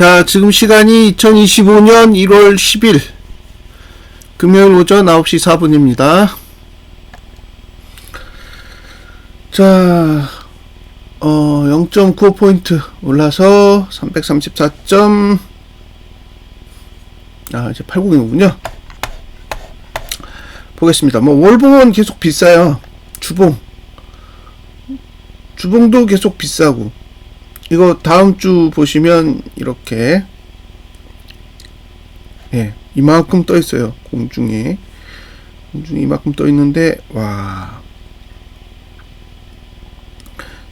자, 지금 시간이 2025년 1월 10일 금요일 오전 9시 4분입니다. 자, 어, 0.95포인트 올라서 334점, 아, 이제 80이군요. 보겠습니다. 뭐, 월봉은 계속 비싸요. 주봉. 주봉도 계속 비싸고. 이거 다음 주 보시면 이렇게 예 이만큼 떠 있어요. 공중에. 공중에 이만큼 떠 있는데 와.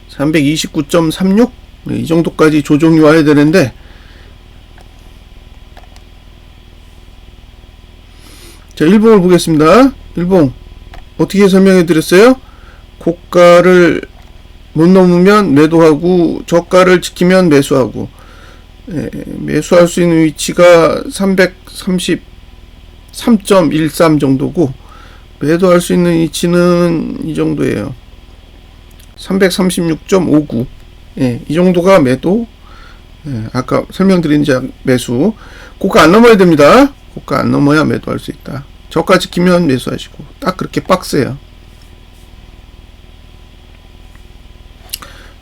329.36? 이 정도까지 조정이 와야 되는데 자 일봉을 보겠습니다. 일봉. 어떻게 설명해 드렸어요? 고가를 못 넘으면 매도하고 저가를 지키면 매수하고 예, 매수할 수 있는 위치가 333.13 정도고 매도할 수 있는 위치는 이 정도예요. 336.59 예, 이 정도가 매도 예, 아까 설명드린 자 매수 고가 안 넘어야 됩니다. 고가 안 넘어야 매도할 수 있다. 저가 지키면 매수하시고 딱 그렇게 박스예요.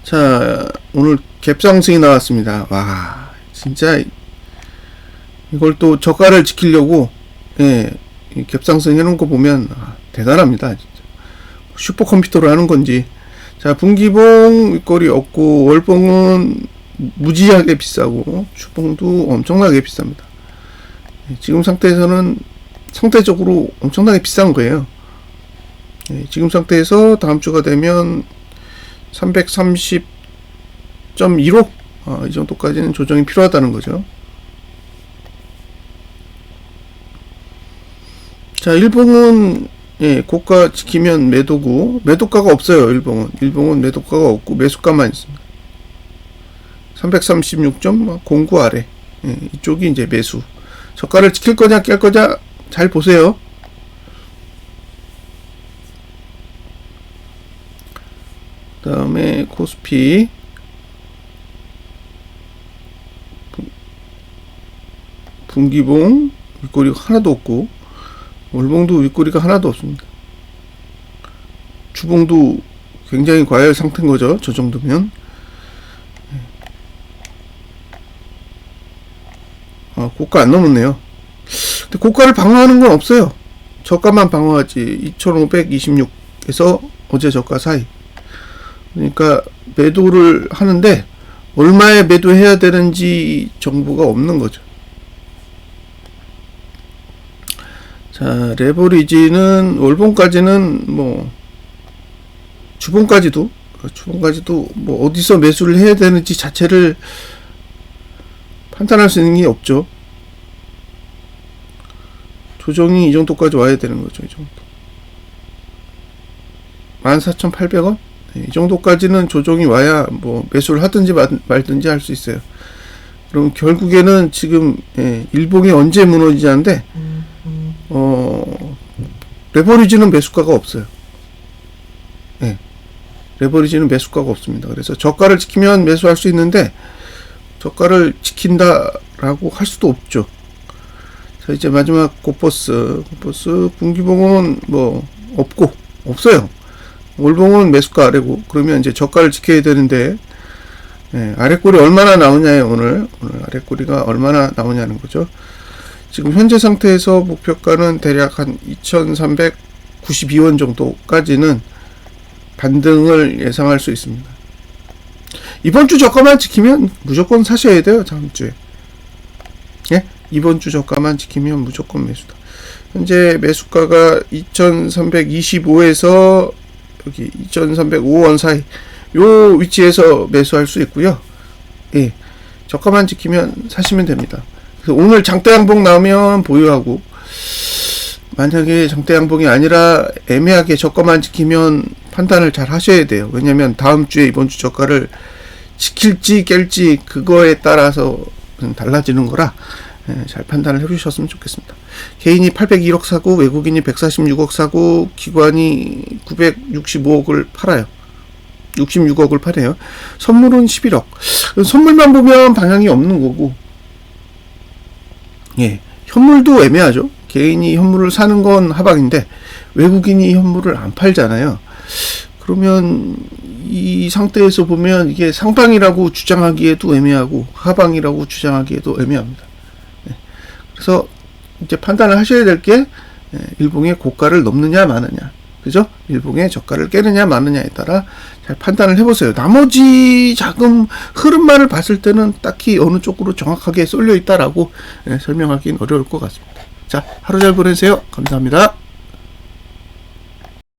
자, 오늘 갭상승이 나왔습니다. 와, 진짜 이걸 또 저가를 지키려고 예, 이 갭상승 해놓은 거 보면 아, 대단합니다. 진짜. 슈퍼컴퓨터로 하는 건지. 자, 분기봉 윗거리 없고 월봉은 무지하게 비싸고 주봉도 엄청나게 비쌉니다. 예, 지금 상태에서는 상대적으로 엄청나게 비싼 거예요. 예, 지금 상태에서 다음 주가 되면 330.15 어, 이 정도까지는 조정이 필요하다는 거죠. 자, 일봉은 예, 고가 지키면 매도고 매도가가 없어요. 일봉은 일봉은 매도가가 없고 매수가만 있습니다. 336.09 아래 예, 이쪽이 이제 매수. 저가를 지킬 거냐 깰 거냐 잘 보세요. 분- 분기봉 윗꼬리가 하나도 없고 월봉도 윗꼬리가 하나도 없습니다. 주봉도 굉장히 과열 상태인 거죠. 저 정도면. 아, 고가 안 넘었네요. 근데 고가를 방어하는 건 없어요. 저가만 방어하지. 2526에서 어제 저가 사이. 그러니까 매도를 하는데 얼마에 매도해야 되는지 정보가 없는 거죠. 자, 레버리지는 월봉까지는 뭐 주봉까지도 주봉까지도 뭐 어디서 매수를 해야 되는지 자체를 판단할 수 있는 게 없죠. 조정이 이 정도까지 와야 되는 거죠, 이 정도. 14,800원? 네, 이 정도까지는 조정이 와야 뭐 매수를 하든지 말- 말든지 할 수 있어요. 그럼 결국에는 지금 예, 일봉이 언제 무너지냐인데 어 레버리지는 매수가가 없어요. 예. 레버리지는 매수가가 없습니다. 그래서 저가를 지키면 매수할 수 있는데 저가를 지킨다라고 할 수도 없죠. 자 이제 마지막 고버스 고버스 분기봉은 뭐 없고 없어요. 월봉은 매수가 아래고 그러면 이제 저가를 지켜야 되는데 예, 아래꼬리 얼마나 나오냐에 오늘 오늘 아래꼬리가 얼마나 나오냐는 거죠. 지금 현재 상태에서 목표가는 대략 한 2,392원 정도까지는 반등을 예상할 수 있습니다. 이번 주 저가만 지키면 무조건 사셔야 돼요. 다음 주에. 예? 이번 주 저가만 지키면 무조건 매수다. 현재 매수가가 2,325에서 여기 2,305원 사이 요 위치에서 매수할 수 있고요. 예. 저가만 지키면 사시면 됩니다. 그래서 오늘 장대 양봉 나오면 보유하고 만약에 장대 양봉이 아니라 애매하게 저가만 지키면 판단을 잘 하셔야 돼요. 왜냐면 다음 주에 이번 주 저가를 지킬지 깰지 그거에 따라서 달라지는 거라 예, 잘 판단을 해주셨으면 좋겠습니다. 개인이 802억 사고 외국인이 146억 사고 기관이 965억을 팔아요. 66억을 팔아요. 선물은 11억. 선물만 보면 방향이 없는 거고 예, 현물도 애매하죠. 개인이 현물을 사는 건 하방인데 외국인이 현물을 안 팔잖아요. 그러면 이 상태에서 보면 이게 상방이라고 주장하기에도 애매하고 하방이라고 주장하기에도 애매합니다. 예, 그래서 이제 판단을 하셔야 될 게 일봉의 고가를 넘느냐 마느냐. 그죠? 일봉의 저가를 깨느냐 마느냐에 따라 잘 판단을 해보세요. 나머지 자금 흐름만을 봤을 때는 딱히 어느 쪽으로 정확하게 쏠려 있다라고 예, 설명하기는 어려울 것 같습니다. 자, 하루 잘 보내세요. 감사합니다.